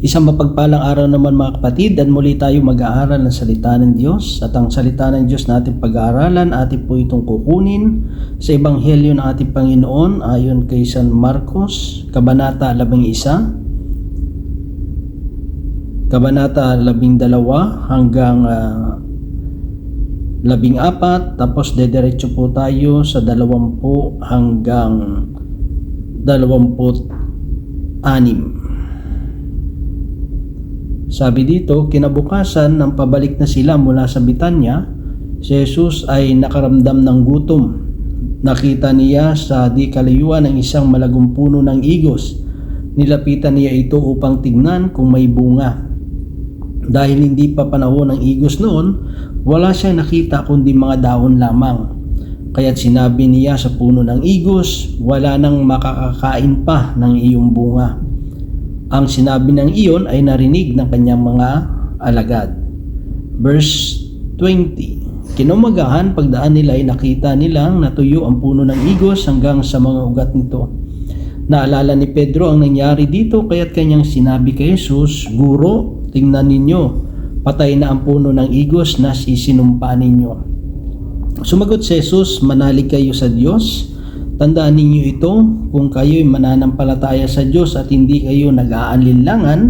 Isang mapagpalang araw naman mga kapatid at muli tayo mag-aaral ng salita ng Diyos at ang salita ng Diyos na ating pag-aaralan atin po itong kukunin sa Ebanghelyo ng ating Panginoon ayon kay San Marcos, Kabanata 11, Kabanata 12 hanggang uh, 14 tapos dediretso po tayo sa 20 hanggang 26. Sabi dito, kinabukasan ng pabalik na sila mula sa Bitanya, si Jesus ay nakaramdam ng gutom. Nakita niya sa di kalayuan ng isang malagong puno ng igos. Nilapitan niya ito upang tignan kung may bunga. Dahil hindi pa panahon ng igos noon, wala siyang nakita kundi mga dahon lamang. Kaya't sinabi niya sa puno ng igos, wala nang makakakain pa ng iyong bunga. Ang sinabi ng iyon ay narinig ng kanyang mga alagad. Verse 20 Kinumagahan pagdaan nila ay nakita nilang natuyo ang puno ng igos hanggang sa mga ugat nito. Naalala ni Pedro ang nangyari dito kaya't kanyang sinabi kay Jesus, Guro, tingnan ninyo, patay na ang puno ng igos na sisinumpa ninyo. Sumagot si Jesus, manalig kayo sa Diyos, Tandaan ninyo ito, kung kayo'y mananampalataya sa Diyos at hindi kayo nag-aalinlangan,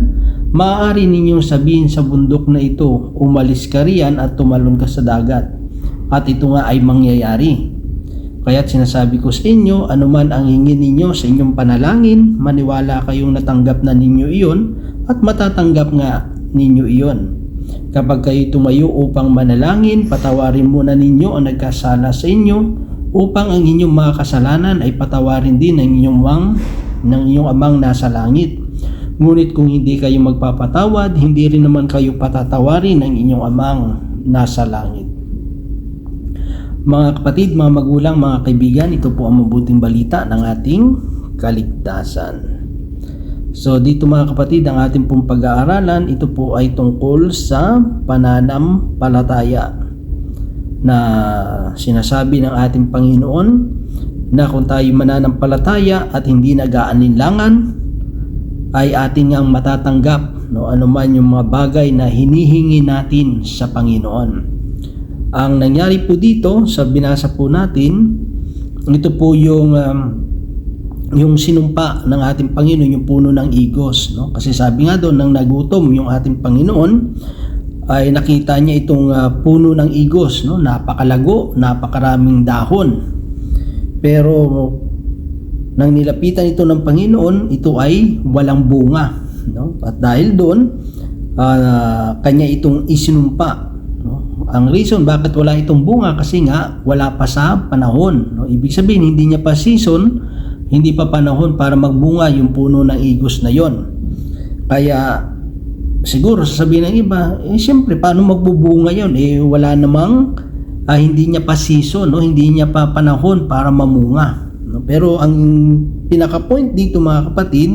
maaari ninyong sabihin sa bundok na ito, umalis ka riyan at tumalon ka sa dagat. At ito nga ay mangyayari. Kaya't sinasabi ko sa inyo, anuman ang hingin ninyo sa inyong panalangin, maniwala kayong natanggap na ninyo iyon at matatanggap nga ninyo iyon. Kapag kayo tumayo upang manalangin, patawarin muna ninyo ang nagkasala sa inyo upang ang inyong mga kasalanan ay patawarin din ng inyong mang ng inyong amang nasa langit. Ngunit kung hindi kayo magpapatawad, hindi rin naman kayo patatawarin ng inyong amang nasa langit. Mga kapatid, mga magulang, mga kaibigan, ito po ang mabuting balita ng ating kaligtasan. So dito mga kapatid, ang ating pong pag-aaralan, ito po ay tungkol sa pananampalataya na sinasabi ng ating Panginoon na kung tayo mananampalataya at hindi nag-aalinlangan ay ating ang matatanggap no anuman yung mga bagay na hinihingi natin sa Panginoon. Ang nangyari po dito sa binasa po natin, ito po yung um, yung sinumpa ng ating Panginoon yung puno ng igos no kasi sabi nga doon nang nagutom yung ating Panginoon ay nakita niya itong uh, puno ng igos, no? napakalago, napakaraming dahon. Pero nang nilapitan ito ng Panginoon, ito ay walang bunga. No? At dahil doon, uh, kanya itong isinumpa. No? Ang reason bakit wala itong bunga kasi nga wala pa sa panahon. No? Ibig sabihin, hindi niya pa season, hindi pa panahon para magbunga yung puno ng igos na yon. Kaya siguro sasabihin ng iba, eh siyempre paano magbubunga yon Eh wala namang ah, hindi niya pa season, no? hindi niya pa panahon para mamunga. No? Pero ang pinaka-point dito mga kapatid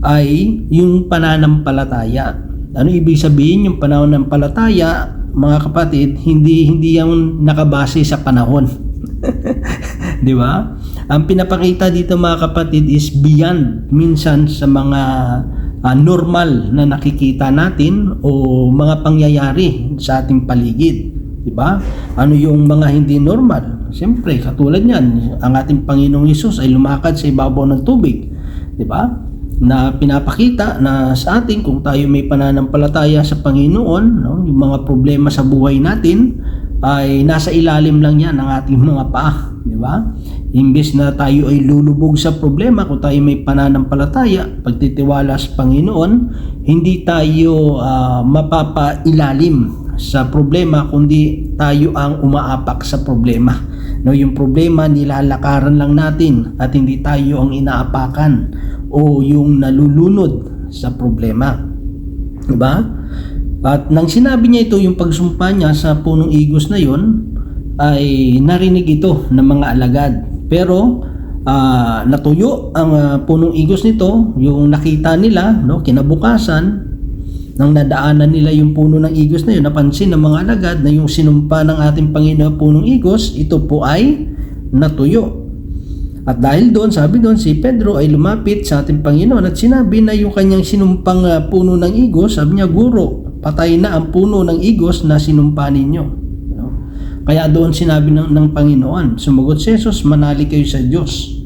ay yung pananampalataya. Ano ibig sabihin yung pananampalataya, mga kapatid, hindi hindi yan nakabase sa panahon. Di ba? Ang pinapakita dito mga kapatid is beyond minsan sa mga uh, normal na nakikita natin o mga pangyayari sa ating paligid. Di ba? Ano yung mga hindi normal? Siyempre, katulad niyan, ang ating Panginoong Hesus ay lumakad sa ibabaw ng tubig. Di ba? Na pinapakita na sa atin kung tayo may pananampalataya sa Panginoon, no, yung mga problema sa buhay natin ay nasa ilalim lang yan ng ating mga paa, di ba? Imbes na tayo ay lulubog sa problema kung tayo may pananampalataya, pagtitiwala sa Panginoon, hindi tayo uh, mapapailalim sa problema kundi tayo ang umaapak sa problema. No, yung problema nilalakaran lang natin at hindi tayo ang inaapakan o yung nalulunod sa problema. Diba? At nang sinabi niya ito, yung pagsumpa niya sa punong igos na yon, ay narinig ito ng mga alagad. Pero uh, natuyo ang uh, punong igos nito, yung nakita nila, no, kinabukasan, nang nadaanan nila yung puno ng igos na yun, napansin ng mga alagad na yung sinumpa ng ating Panginoon punong igos, ito po ay natuyo. At dahil doon, sabi doon, si Pedro ay lumapit sa ating Panginoon at sinabi na yung kanyang sinumpang ah, puno ng igos, sabi niya, Guro, patay na ang puno ng igos na sinumpa ninyo. Kaya doon sinabi ng, ng Panginoon, sumagot si Jesus, manali kayo sa Diyos.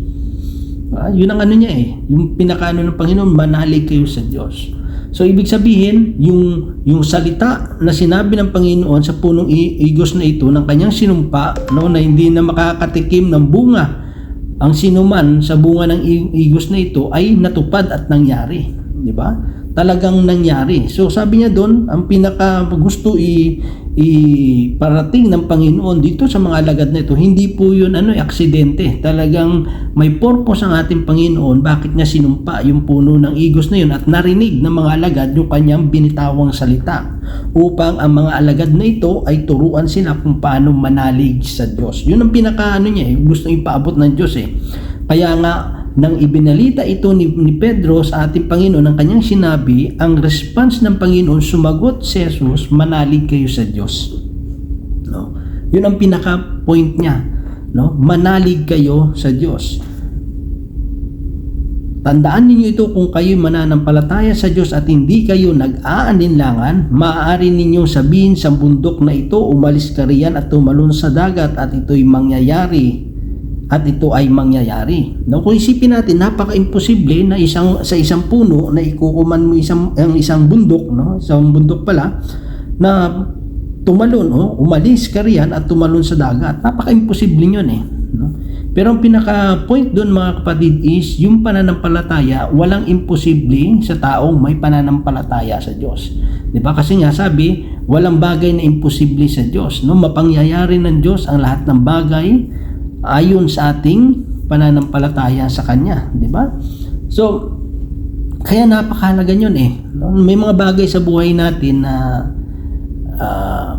Ah, yun ang ano niya eh. Yung pinakaano ng Panginoon, manalig kayo sa Diyos. So ibig sabihin, yung yung salita na sinabi ng Panginoon sa punong igos na ito ng kanyang sinumpa no na hindi na makakatikim ng bunga ang sinuman sa bunga ng igos na ito ay natupad at nangyari, di ba? Talagang nangyari. So sabi niya doon, ang pinaka gusto i iparating ng Panginoon dito sa mga alagad na ito, hindi po yun ano, aksidente. Talagang may purpose ang ating Panginoon bakit niya sinumpa yung puno ng igos na yun at narinig ng mga alagad yung kanyang binitawang salita upang ang mga alagad na ito ay turuan sila kung paano manalig sa Diyos. Yun ang pinaka ano niya eh, gusto ipaabot ng Diyos eh. Kaya nga nang ibinalita ito ni, Pedro sa ating Panginoon ng kanyang sinabi, ang response ng Panginoon sumagot si Jesus, manalig kayo sa Diyos. No? Yun ang pinaka point niya, no? Manalig kayo sa Diyos. Tandaan ninyo ito kung kayo mananampalataya sa Diyos at hindi kayo nag-aaninlangan, maaari ninyong sabihin sa bundok na ito, umalis ka riyan at tumalon sa dagat at ito'y mangyayari at ito ay mangyayari. No, kung isipin natin, napaka-imposible na isang sa isang puno na ikukuman mo isang ang isang bundok, no? Isang bundok pala na tumalon, oh, umalis ka riyan at tumalon sa dagat. Napaka-imposible 'yun eh, no? Pero ang pinaka-point doon mga kapatid is yung pananampalataya, walang imposible sa taong may pananampalataya sa Diyos. 'Di ba? Kasi nga sabi, walang bagay na imposible sa Diyos, no? Mapangyayari ng Diyos ang lahat ng bagay ayon sa ating pananampalataya sa Kanya, di ba? So, kaya napakahalaga yun eh. May mga bagay sa buhay natin na uh,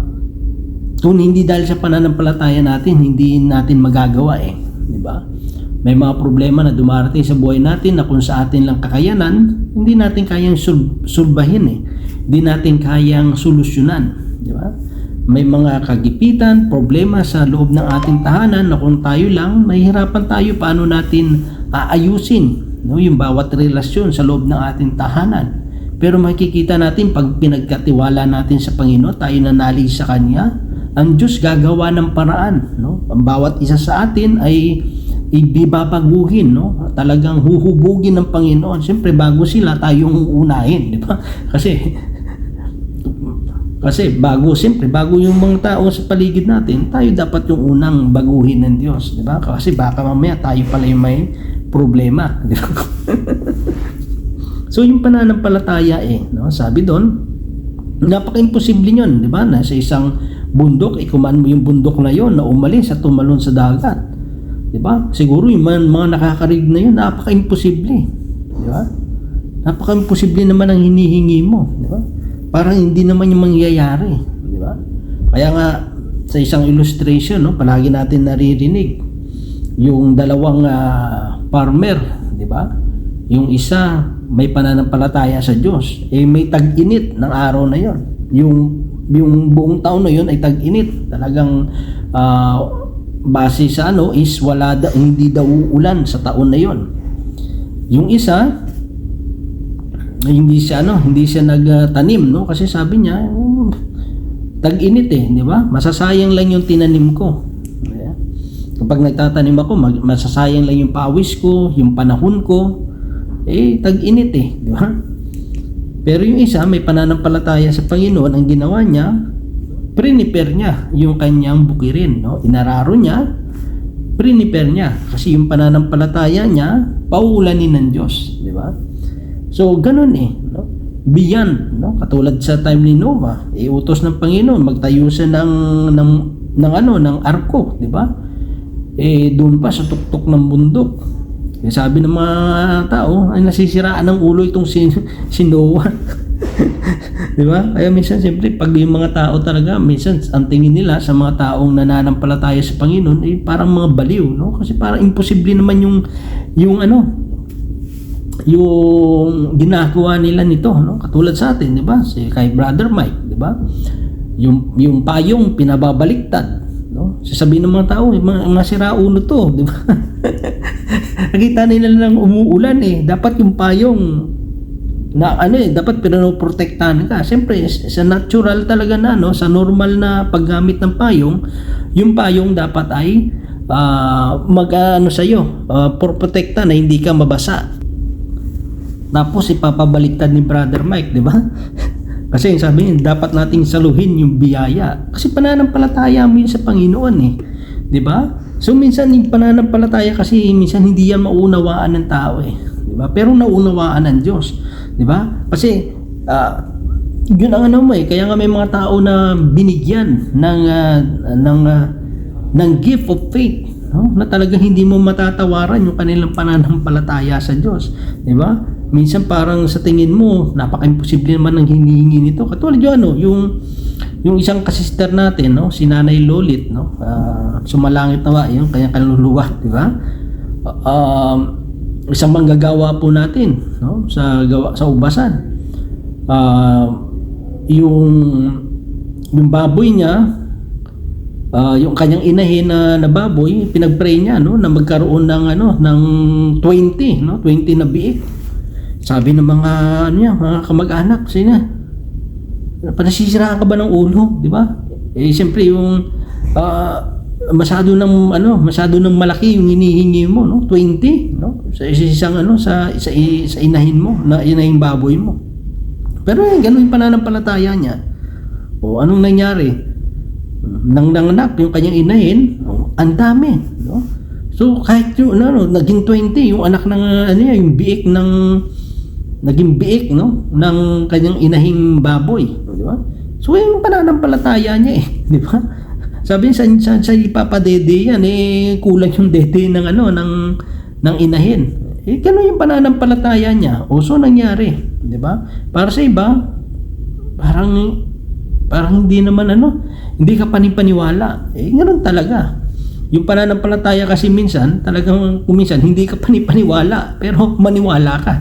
kung hindi dahil sa pananampalataya natin, hindi natin magagawa eh. Di ba? May mga problema na dumarating sa buhay natin na kung sa atin lang kakayanan, hindi natin kayang sul- sulbahin eh. Hindi natin kayang solusyonan. Di ba? May mga kagipitan, problema sa loob ng ating tahanan na kung tayo lang, mahihirapan tayo paano natin aayusin no, yung bawat relasyon sa loob ng ating tahanan. Pero makikita natin pag pinagkatiwala natin sa Panginoon, tayo nanalig sa Kanya, ang Diyos gagawa ng paraan. No? Ang bawat isa sa atin ay ibibabaguhin, no? Talagang huhubugin ng Panginoon. Siyempre, bago sila, tayong unahin, di ba? Kasi kasi bago, siyempre, bago yung mga tao sa paligid natin, tayo dapat yung unang baguhin ng Diyos. Di ba? Kasi baka mamaya tayo pala yung may problema. So yung pananampalataya eh, no? sabi doon, napaka-imposible yun, di ba? Na sa isang bundok, ikuman mo yung bundok na yon na umalis at tumalon sa dagat. Di ba? Siguro yung mga, mga nakakarig na yun, napaka-imposible. Di ba? Napaka-imposible naman ang hinihingi mo. Di ba? Parang hindi naman yung mangyayari, di ba? Kaya nga sa isang illustration, no, palagi natin naririnig yung dalawang uh, farmer, di ba? Yung isa may pananampalataya sa Diyos, eh may tag-init ng araw na 'yon. Yung yung buong taon na 'yon ay tag-init. Talagang uh, base sa ano is wala da, hindi daw ulan sa taon na 'yon. Yung isa hindi siya ano, hindi siya nagtanim, no? Kasi sabi niya, oh, tag-init eh, di ba? Masasayang lang yung tinanim ko. Yeah. Kapag nagtatanim ako, masasayang lang yung pawis ko, yung panahon ko. Eh, tag-init eh, di ba? Pero yung isa, may pananampalataya sa Panginoon, ang ginawa niya, prepare niya yung kanyang bukirin, no? Inararo niya, prepare niya. Kasi yung pananampalataya niya, paulanin ng Diyos, di ba? So, ganun eh. No? Beyond, no? katulad sa time ni Noah, iutos ng Panginoon, magtayo siya ng, ng, ng, ano, ng arko, di ba? Eh, doon pa sa tuktok ng bundok. Eh, sabi ng mga tao, ay nasisiraan ng ulo itong si, si Noah. di ba? Kaya minsan, siyempre, pag yung mga tao talaga, minsan, ang tingin nila sa mga taong nananampalataya sa Panginoon, eh, parang mga baliw, no? Kasi parang imposible naman yung, yung ano, yung ginagawa nila nito no katulad sa atin di ba si kay brother Mike di ba yung yung payong pinababaliktad no? Sasabihin ng mga tao, eh, mga, mga siraulo to, di ba? Nakita nila lang umuulan eh. Dapat yung payong na ano eh, dapat pinoprotektahan ka. Siyempre, sa natural talaga na, no, sa normal na paggamit ng payong, yung payong dapat ay ah, mag ano sa iyo, uh, protekta na hindi ka mabasa. Tapos ipapabaliktad ni Brother Mike, di ba? Kasi sabi niya, dapat nating saluhin yung biyaya. Kasi pananampalataya mo yun sa Panginoon eh. Di ba? So minsan yung pananampalataya kasi minsan hindi yan maunawaan ng tao eh. Di ba? Pero naunawaan ng Diyos. Di ba? Kasi ah, yun ang ano mo eh. Kaya nga may mga tao na binigyan ng ah, ng ah, ng gift of faith no? na talagang hindi mo matatawaran yung kanilang pananampalataya sa Diyos. Di ba? Minsan parang sa tingin mo, napaka-imposible naman ng hinihingi nito. Katulad yung ano, yung yung isang kasister natin, no, si Nanay Lolit, no, ah, sumalangit nawa, yung kanyang kaluluwa, di ba? Um, isang manggagawa po natin, no, sa gawa sa ubasan. Ah, yung yung baboy niya, ah, yung kanyang inahin na, na baboy, pinagpray niya no na magkaroon ng ano ng 20, no, 20 na biik. Sabi ng mga ano niya, mga kamag-anak, sino? Panasisiraan ka ba ng ulo, di ba? Eh siyempre yung ah, masyado ng ano, masyado ng malaki yung hinihingi mo, no? 20, no? Sa isang ano sa sa, sa inahin mo, na inahing baboy mo. Pero eh, ganun yung pananampalataya niya. O anong nangyari? Nang nanganak yung kanyang inahin, ang dami, no? So kahit yung ano, naging 20 yung anak ng ano yung biik ng naging biik no ng kanyang inahing baboy, di ba? So yung pananampalataya niya eh, di ba? Sabi niya sa, sa, ipapadede yan eh kulang yung dede ng ano ng ng inahin. Eh ganun yung pananampalataya niya. O so nangyari, di ba? Para sa iba parang parang hindi naman ano, hindi ka panipaniwala. Eh ganoon talaga. Yung pananampalataya kasi minsan, talagang kuminsan hindi ka panipaniwala, pero maniwala ka.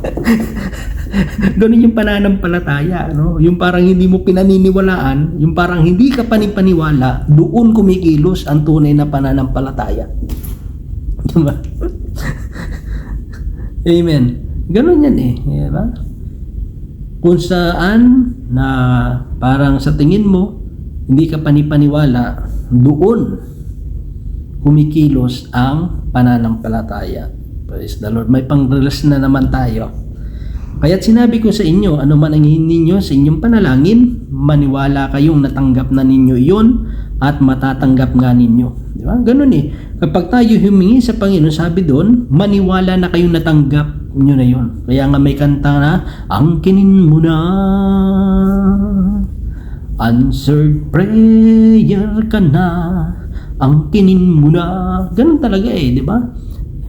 Ganun yung pananampalataya, no? Yung parang hindi mo pinaniniwalaan, yung parang hindi ka panipaniwala, doon kumikilos ang tunay na pananampalataya. Diba? Amen. Ganun yan eh, di ba? Kung saan na parang sa tingin mo, hindi ka panipaniwala, doon kumikilos ang pananampalataya. Praise the Lord. May pang-relas na naman tayo. Kaya't sinabi ko sa inyo, ano man ang ninyo sa inyong panalangin, maniwala kayong natanggap na ninyo iyon at matatanggap nga ninyo. Di ba? Ganun eh. Kapag tayo humingi sa Panginoon, sabi doon, maniwala na kayong natanggap nyo na yon. Kaya nga may kanta na, angkinin mo na, answered prayer ka na, angkinin mo na. Ganun talaga eh, di ba?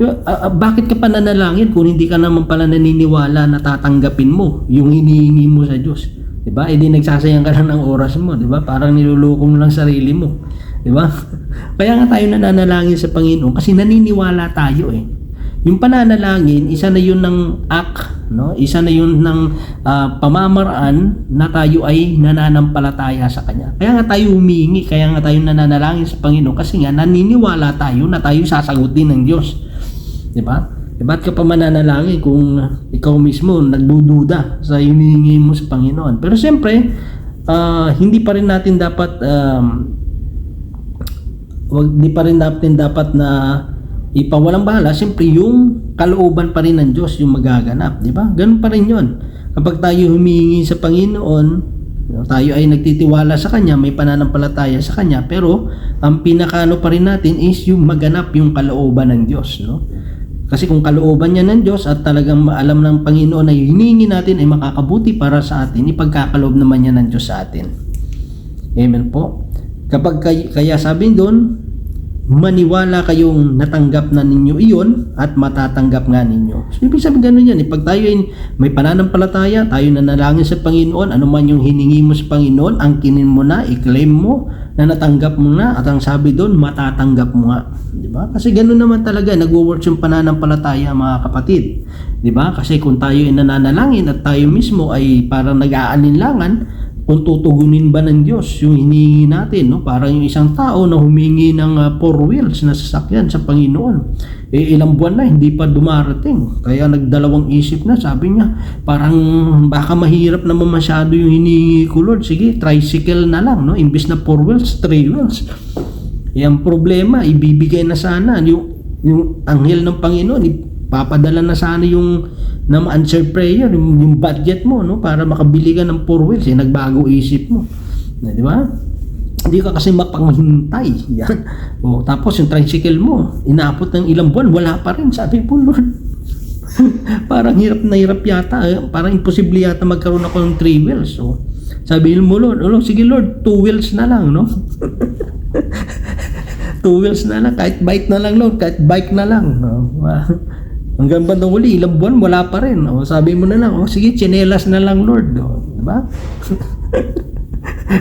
Uh, uh, bakit ka pa nanalangin kung hindi ka naman pala naniniwala na tatanggapin mo yung hinihingi mo sa Diyos? 'Di ba? Eh di nagsasayang ka lang ng oras mo, 'di ba? Parang niluloko mo lang sarili mo. 'Di ba? Kaya nga tayo nananalangin sa Panginoon kasi naniniwala tayo eh. Yung pananalangin, isa na yun ng act, no? Isa na yun ng uh, pamamaraan na tayo ay nananampalataya sa Kanya. Kaya nga tayo humingi, kaya nga tayo nananalangin sa Panginoon kasi nga naniniwala tayo na tayo sasagutin ng Diyos. Di ba? E ba't ka pa mananalangin kung ikaw mismo nagdududa sa hinihingi mo sa Panginoon? Pero siyempre, uh, hindi pa rin natin dapat um, wag di pa rin natin dapat na ipawalang bahala, siyempre yung kalooban pa rin ng Diyos yung magaganap, di ba? Ganun pa rin 'yon. Kapag tayo humihingi sa Panginoon, tayo ay nagtitiwala sa Kanya, may pananampalataya sa Kanya, pero ang pinakano pa rin natin is yung maganap yung kalooban ng Diyos, no? Kasi kung kalooban niya ng Diyos at talagang alam ng Panginoon na hiningi natin ay makakabuti para sa atin, ipagkakaloob naman niya ng Diyos sa atin. Amen po. Kapag kay, kaya sabi doon, maniwala kayong natanggap na ninyo iyon at matatanggap nga ninyo. So, ibig sabihin ganun yan. Eh. Pag tayo ay may pananampalataya, tayo nanalangin sa Panginoon, ano man yung hiningi mo sa Panginoon, angkinin mo na, i-claim mo, na natanggap mo na at ang sabi doon matatanggap mo nga di ba kasi ganoon naman talaga nagwo-work yung pananampalataya mga kapatid di ba kasi kung tayo ay nananalangin at tayo mismo ay parang nag-aalinlangan kung tutugunin ba ng Diyos yung hinihingi natin, no? Parang yung isang tao na humingi ng uh, four wheels na sasakyan sa Panginoon. Eh, ilang buwan na, hindi pa dumarating. Kaya nagdalawang isip na, sabi niya, parang baka mahirap naman masyado yung hinihingi ko, Lord. Sige, tricycle na lang, no? Imbis na four wheels, three wheels. Yung problema, ibibigay na sana yung, yung anghel ng Panginoon, ipapadala na sana yung na answer prayer, yung, yung budget mo, no? Para makabili ka ng four wheels, eh, nagbago isip mo. Na, di ba? Hindi ka kasi mapanghintay. Yan. O, tapos yung tricycle mo, inaapot ng ilang buwan, wala pa rin. Sabi po, Lord, parang hirap na hirap yata. eh. Parang imposible yata magkaroon ako ng three wheels. So, sabi mo, Lord, oh, sige Lord, two wheels na lang, no? two wheels na lang, kahit bike na lang, Lord, kahit bike na lang. No? Hanggang ba huli, ilang buwan, wala pa rin. O, sabi mo na lang, oh, sige, chinelas na lang, Lord. O, diba?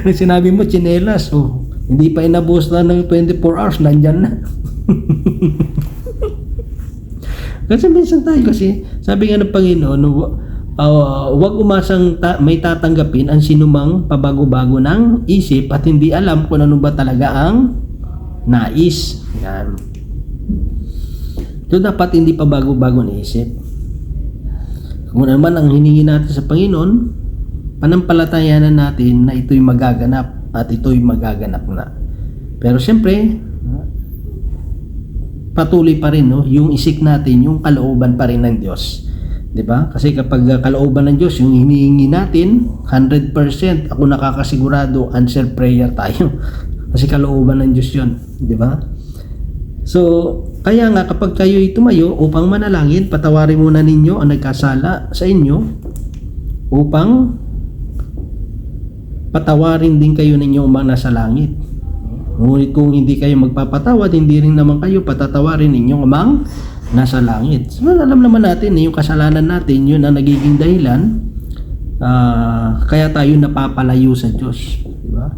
Nung sinabi mo, chinelas, oh, hindi pa inabos na ng 24 hours, nandyan na. kasi minsan tayo kasi, sabi nga ng Panginoon, uh, huwag umasang ta- may tatanggapin ang sinumang pabago-bago ng isip at hindi alam kung ano ba talaga ang nais. Yan. So dapat hindi pa bago-bago na isip. Kung ano man ang hiningi natin sa Panginoon, panampalatayanan natin na ito'y magaganap at ito'y magaganap na. Pero siyempre, patuloy pa rin no, yung isik natin, yung kalooban pa rin ng Diyos. 'Di ba? Kasi kapag kalooban ng Diyos, yung hinihingi natin, 100% ako nakakasigurado answer prayer tayo. Kasi kalooban ng Diyos 'yon, 'di ba? So, kaya nga kapag kayo'y tumayo upang manalangin, patawarin muna ninyo ang nagkasala sa inyo upang patawarin din kayo ninyo mga nasa langit. Ngunit kung hindi kayo magpapatawad, hindi rin naman kayo patatawarin ninyo amang nasa langit. So, alam naman natin eh, yung kasalanan natin, yun ang nagiging dahilan ah, kaya tayo napapalayo sa Diyos. Diba?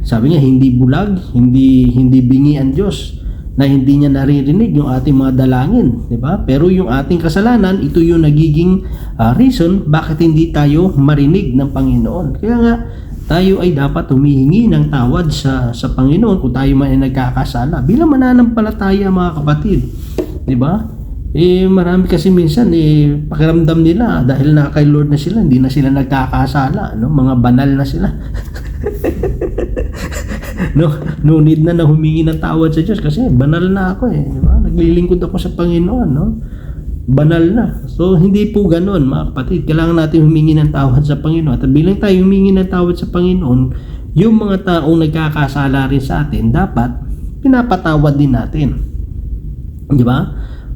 Sabi niya, hindi bulag, hindi hindi bingi ang Diyos na hindi niya naririnig yung ating mga dalangin, di ba? Pero yung ating kasalanan, ito yung nagiging ah, reason bakit hindi tayo marinig ng Panginoon. Kaya nga tayo ay dapat humihingi ng tawad sa sa Panginoon kung tayo man ay nagkakasala. Bilang mananampalataya mga kapatid, di ba? Eh marami kasi minsan eh pakiramdam nila dahil na kay Lord na sila, hindi na sila nagkakasala, no? Mga banal na sila. no, no need na na humingi ng tawad sa Diyos kasi banal na ako eh, di ba? Naglilingkod ako sa Panginoon, no? Banal na. So, hindi po ganoon, mga kapatid. Kailangan natin humingi ng tawad sa Panginoon. At bilang tayo humingi ng tawad sa Panginoon, yung mga taong nagkakasala rin sa atin, dapat pinapatawad din natin. Di ba?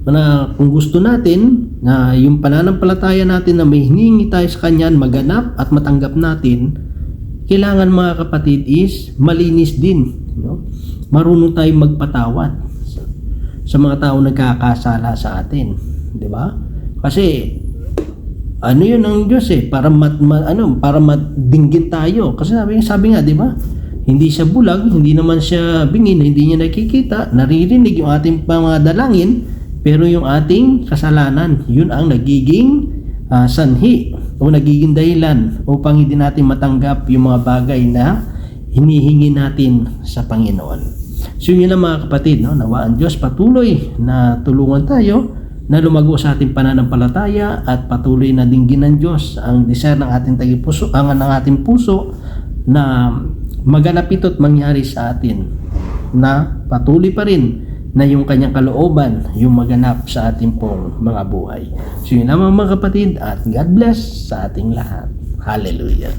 Na kung gusto natin na yung pananampalataya natin na may hiningi tayo sa Kanya maganap at matanggap natin, kailangan mga kapatid is malinis din. No? Marunong tayong magpatawad sa, mga tao nagkakasala sa atin. 'Di ba? Kasi ano yun ng Diyos eh para mat, ma- ano para madinggin tayo kasi sabi sabi nga 'di ba hindi siya bulag hindi naman siya bingin hindi niya nakikita naririnig yung ating mga dalangin pero yung ating kasalanan yun ang nagiging ah, sanhi o nagiging dahilan upang hindi natin matanggap yung mga bagay na hinihingi natin sa Panginoon. So yun lang mga kapatid, no? nawa ang Diyos patuloy na tulungan tayo na lumago sa ating pananampalataya at patuloy na dinggin ng Diyos ang desire ng ating tagipuso, ang ng ating puso na maganap ito at mangyari sa atin na patuloy pa rin na yung kanyang kalooban yung maganap sa ating pong mga buhay. So yun naman mga kapatid at God bless sa ating lahat. Hallelujah.